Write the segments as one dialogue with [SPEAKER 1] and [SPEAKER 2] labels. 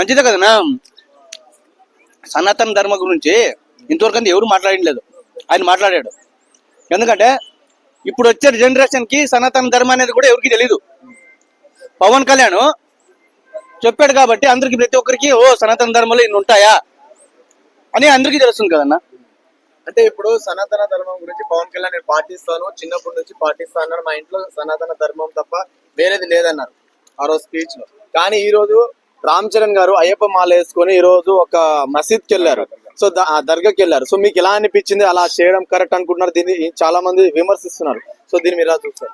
[SPEAKER 1] మంచిదే కదనా సనాతన ధర్మ గురించి ఇంతవరకు ఎవరు మాట్లాడలేదు. ఆయన మాట్లాడాడు. ఎందుకంటే ఇప్పుడు వచ్చే జనరేషన్కి సనాతన ధర్మం అనేది కూడా ఎవరికి తెలియదు పవన్ కళ్యాణ్ చెప్పాడు కాబట్టి అందరికి ప్రతి ఒక్కరికి ఓ సనాతన ధర్మంలో ఇన్ని ఉంటాయా? అని అందరికీ తెలుస్తుంది కదన్నా.
[SPEAKER 2] అంటే ఇప్పుడు సనాతన ధర్మం గురించి పవన్ కళ్యాణ్ నేను పాటిస్తాను. చిన్నప్పటి నుంచి పాటిస్తాను అన్నారు. మా ఇంట్లో సనాతన ధర్మం తప్ప వేరేది లేదన్నారు. ఆ రోజు స్పీచ్లో. కానీ ఈ రోజు రామ్ చరణ్ గారు అయ్యప్ప మాల వేసుకొని ఈ రోజు ఒక మసీద్కి వెళ్ళారు. సో ఆ దర్గాకి వెళ్ళారు. సో మీకు ఎలా అనిపించింది? అలా చేయడం కరెక్ట్ అనుకుంటున్నారు? దీన్ని చాలా మంది విమర్శిస్తున్నారు. సో దీన్ని మీరు ఎలా చూస్తారు?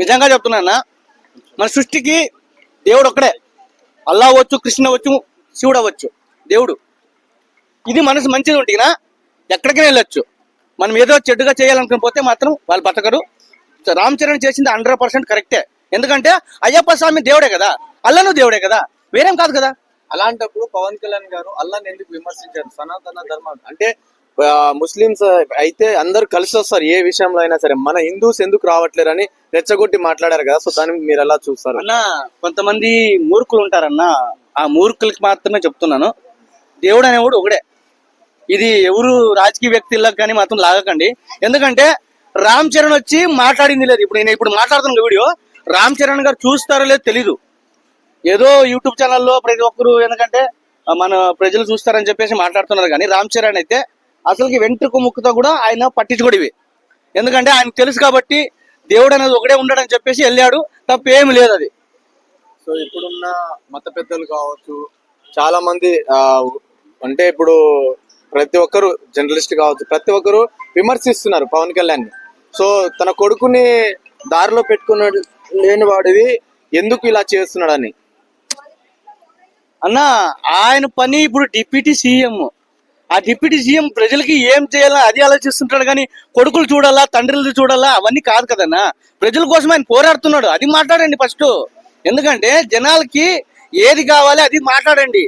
[SPEAKER 1] నిజంగా చెప్తున్నా మన సృష్టికి దేవుడు ఒక్కడే. అల్లా అవ్వచ్చు కృష్ణ అవ్వచ్చు శివుడు అవ్వచ్చు. దేవుడు. ఇది మనసు మంచిది ఉంటేనా ఎక్కడికైనా వెళ్ళొచ్చు. మనం ఏదో చెడ్డుగా చేయాలనుకుని పోతే మాత్రం వాళ్ళు బతకరు. సో రామ్ చరణ్ చేసింది హండ్రెడ్ పర్సెంట్ కరెక్టే. ఎందుకంటే అయ్యప్ప స్వామి దేవుడే కదా. అల్లను దేవుడే కదా. వేరేం కాదు కదా.
[SPEAKER 2] అలాంటప్పుడు పవన్ కళ్యాణ్ గారు అల్లాని ఎందుకు విమర్శించారు? సనాతన ధర్మం అంటే ముస్లిమ్స్ అయితే అందరు కలిసి వస్తారు ఏ విషయంలో అయినా సరే. మన హిందూస్ ఎందుకు రావట్లేరని రెచ్చగొట్టి మాట్లాడారు కదా. సో దాన్ని మీరు ఎలా చూస్తారు?
[SPEAKER 1] అన్న కొంతమంది మూర్ఖులు ఉంటారన్న ఆ మూర్ఖులకి మాత్రమే చెప్తున్నాను. దేవుడు అనేవాడు ఒకడే. ఇది ఎవరు రాజకీయ వ్యక్తులకు కానీ మాత్రం లాగకండి. ఎందుకంటే రామ్ చరణ్ వచ్చి మాట్లాడింది లేదు. ఇప్పుడు నేను ఇప్పుడు మాట్లాడుతున్న వీడియో రామ్ చరణ్ గారు చూస్తారో లేదో తెలీదు. ఏదో యూట్యూబ్ ఛానల్లో ప్రతి ఒక్కరు ఎందుకంటే మన ప్రజలు చూస్తారని చెప్పేసి మాట్లాడుతున్నారు కానీ రామ్ చరణ్ అయితే అసలుకి వెంట్రుకు ముక్కుతో కూడా ఆయన పట్టించుకోడివి ఎందుకంటే ఆయన తెలుసు కాబట్టి దేవుడు అనేది ఒకడే ఉండడని చెప్పేసి వెళ్ళాడు తప్పేం లేదు అది.
[SPEAKER 2] సో ఇప్పుడున్న మత పెద్దలు కావచ్చు చాలా మంది అంటే ఇప్పుడు ప్రతి ఒక్కరు జర్నలిస్ట్ కావచ్చు ప్రతి ఒక్కరు విమర్శిస్తున్నారు పవన్ కళ్యాణ్ సో తన కొడుకుని దారిలో పెట్టుకున్న లేని వాడివి ఎందుకు ఇలా చేస్తున్నాడని.
[SPEAKER 1] అన్న ఆయన పని ఇప్పుడు డిప్యూటీ సీఎం. ఆ డిప్యూటీ సీఎం ప్రజలకి ఏం చేయాలా అది ఆలోచిస్తుంటాడు కానీ కొడుకులు చూడాలా తండ్రులు చూడాలా అవన్నీ కాదు కదన్నా. ప్రజల కోసం ఆయన పోరాడుతున్నాడు. అది మాట్లాడండి ఫస్ట్. ఎందుకంటే జనాలకి ఏది కావాలి అది మాట్లాడండి.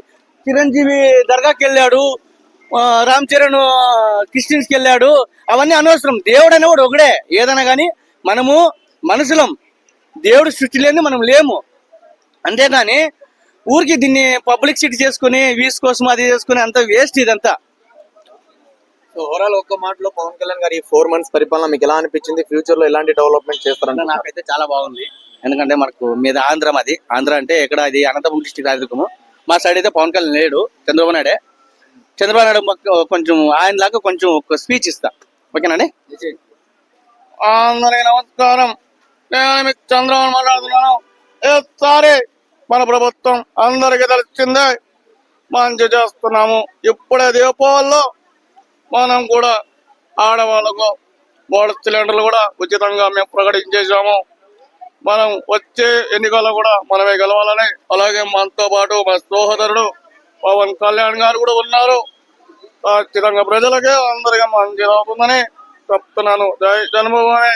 [SPEAKER 1] చిరంజీవి దర్గాకి వెళ్ళాడు రామ్ చరణ్ క్రిస్టియన్స్కి వెళ్ళాడు అవన్నీ అనవసరం. దేవుడు అనేవాడు ఒకడే. ఏదైనా కానీ మనము మనుషులం. దేవుడు సృష్టి లేని మనం లేము. అంతేగాని ఊరికి దీన్ని పబ్లిక్ సిటీ చేసుకుని వీస్ కోసం అది చేసుకుని అంత వేస్ట్ ఇదంతా.
[SPEAKER 2] సో ఓవరాల్ ఒక్క మాటలో పవన్ కళ్యాణ్ గారి ఫోర్ మంత్స్ పరిపాలన మీకు ఎలా అనిపించింది? ఫ్యూచర్లో ఎలాంటి డెవలప్మెంట్ చేస్తారని
[SPEAKER 1] నాకైతే చాలా బాగుంది. ఎందుకంటే మనకు మీద ఆంధ్ర మాది. ఆంధ్ర అంటే ఎక్కడ అది అనంతపురం డిస్టిక్ రాజకము మా సైడ్ అయితే పవన్ కళ్యాణ్ లేడు. చంద్రబాబు నాయుడే. చంద్రబాబు నాయుడు కొంచెం ఆయన లాగా కొంచెం ఒక స్పీచ్ ఇస్తా. ఓకేనండి అందరికి నమస్కారం. నేను చంద్రబాబు మాట్లాడుతున్నాను సారీ? మన ప్రభుత్వం అందరికీ తెలిసిందే మంచి చేస్తున్నాము. ఇప్పుడే దీపావళిలో మనం కూడా ఆడవాళ్ళకు మూడు సిలిండర్లు కూడా ఉచితంగా మేము ప్రకటించేసాము మనం వచ్చే ఎన్నికల్లో కూడా మనమే గెలవాలని అలాగే మనతో పాటు మన సోదరుడు పవన్ కళ్యాణ్ గారు కూడా ఉన్నారు. ఖచ్చితంగా ప్రజలకే అందరికీ మంచి అవుతుందని చెప్తున్నాను. జై జన్మభూమి